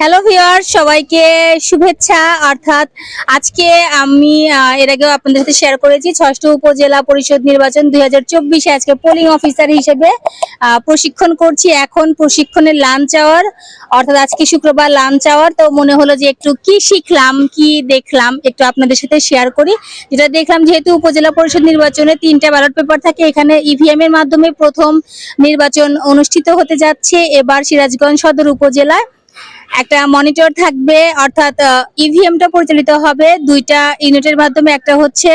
Hello viewer সবাইকে শুভেচ্ছা। অর্থাৎ আজকে আমি এর আগেও আপনাদের সাথে শেয়ার করেছি, ষষ্ঠ উপজেলা পরিষদ নির্বাচন দুই হাজার চব্বিশে আজকে পোলিং অফিসার হিসেবে প্রশিক্ষণ করছি। এখন প্রশিক্ষণের লাঞ্চ আওয়ার অর্থাৎ আজকে শুক্রবার লাঞ্চ আওয়ার তো মনে হলো যে একটু কি শিখলাম, কি দেখলাম, একটু আপনাদের সাথে শেয়ার করি। যেটা দেখলাম, যেহেতু উপজেলা পরিষদ নির্বাচনে তিনটা ব্যালট পেপার থাকে, এখানে ইভিএম এর মাধ্যমে প্রথম নির্বাচন অনুষ্ঠিত হতে যাচ্ছে। এবার সিরাজগঞ্জ সদর উপজেলায় একটা মনিটর থাকবে, অর্থাৎ ইভিএমটা পরিচালিত হবে দুইটা ইউনিটের মাধ্যমে, একটা হচ্ছে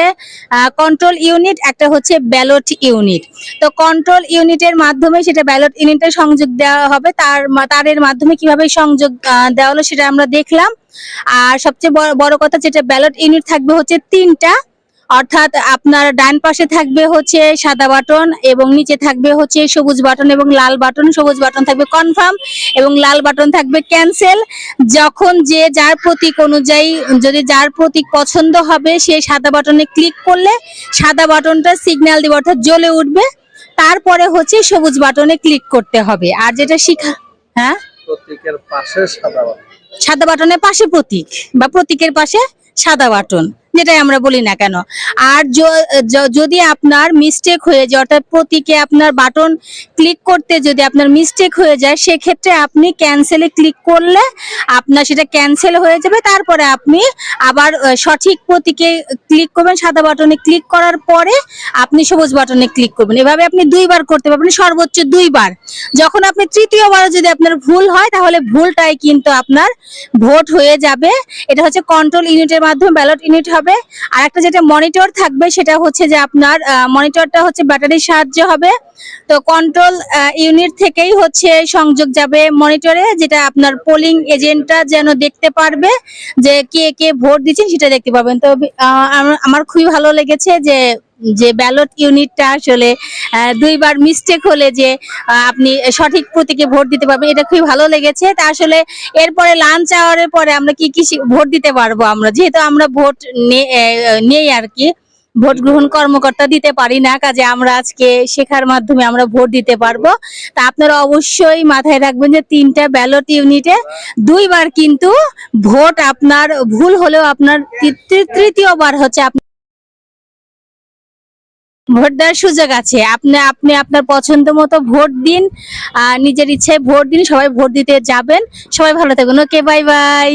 কন্ট্রোল ইউনিট একটা হচ্ছে ব্যালট ইউনিট তো কন্ট্রোল ইউনিটের মাধ্যমে সেটা ব্যালট ইউনিটে সংযোগ দেওয়া হবে, তার তারের মাধ্যমে কীভাবে সংযোগ দেওয়া হলো সেটা আমরা দেখলাম। আর সবচেয়ে বড় কথা যেটা ব্যালট ইউনিট থাকবে হচ্ছে তিনটা অর্থাৎ আপনার ডান পাশে থাকবে হচ্ছে সাদা বাটন এবং নিচে থাকবে হচ্ছে সবুজ বাটন এবং লাল বাটন সবুজ বাটন থাকবে কনফার্ম এবং লাল বাটন থাকবে ক্যান্সেল যখন যে যার প্রতীক অনুযায়ী যদি যার প্রতীক পছন্দ হবে সে সাদা বাটনে ক্লিক করলে সাদা বাটনটা সিগন্যাল দিবে অর্থাৎ জ্বলে উঠবে। তারপরে হচ্ছে সবুজ বাটনে ক্লিক করতে হবে। আর যেটা শিখা হ্যাঁ? প্রতীকের পাশে সাদা। সাদা বাটনের পাশে প্রতীক বা প্রতীকের পাশে সাদা বাটন। যেটাই আমরা বলি না কেন। আর যদি আপনার মিস্টেক হয়ে যায়, অর্থাৎ প্রতীকে আপনার বাটন ক্লিক করতে যদি আপনার মিস্টেক হয়ে যায়, সেক্ষেত্রে আপনি ক্যান্সেলে ক্লিক করলে আপনার সেটা ক্যান্সেল হয়ে যাবে। তারপরে আপনি আবার সঠিক প্রতীকে ক্লিক করবেন, সাদা বাটনে ক্লিক করার পরে আপনি সবুজ বাটনে ক্লিক করবেন। এভাবে আপনি দুইবার করতে পারবেন, সর্বোচ্চ দুইবার। যখন আপনি তৃতীয়বার যদি আপনার ভুল হয়, তাহলে ভুলটাই কিন্তু আপনার ভোট হয়ে যাবে। এটা হচ্ছে কন্ট্রোল ইউনিটের মাধ্যমে ব্যালট ইউনিট আর একটা যেটা মনিটর থাকবে সেটা হচ্ছে যে আপনার মনিটরটা হচ্ছে ব্যাটারির সাহায্য হবে। তো কন্ট্রোল ইউনিট থেকেই হচ্ছে সংযোগ যাবে মনিটরে যেটা আপনার পোলিং এজেন্টটা যেন দেখতে পারবে যে কে কে ভোট দিচ্ছেন সেটা দেখতে পাবেন তো আমার খুবই ভালো লেগেছে যে যে ব্যালট ইউনিটটা আসলে দুইবার মিস্টেক হলে যে আপনি সঠিক প্রতীকে ভোট দিতে পারবেন, এটা খুবই ভালো লেগেছে। তা আসলে এরপরে লাঞ্চ আওয়ারের পরে আমরা কি কি ভোট দিতে পারব আমরা? যেহেতু আমরা ভোট নেই আর কি, ভোট গ্রহণ কর্মকর্তা দিতে পারি না, কাজে আমরা আজকে শেখার মাধ্যমে আমরা ভোট দিতে পারব। তা আপনারা অবশ্যই মাথায় রাখবেন যে তিনটা ব্যালট ইউনিটে দুইবার কিন্তু ভোট আপনার ভুল হলেও আপনার তৃতীয়বার হচ্ছে ভোট দেওয়ার সুযোগ আছে। আপনি আপনি আপনার পছন্দ মতো ভোট দিন আর নিজের ইচ্ছায় ভোট দিন, সবাই ভোট দিতে যাবেন। সবাই ভালো থাকুন। Okay bye bye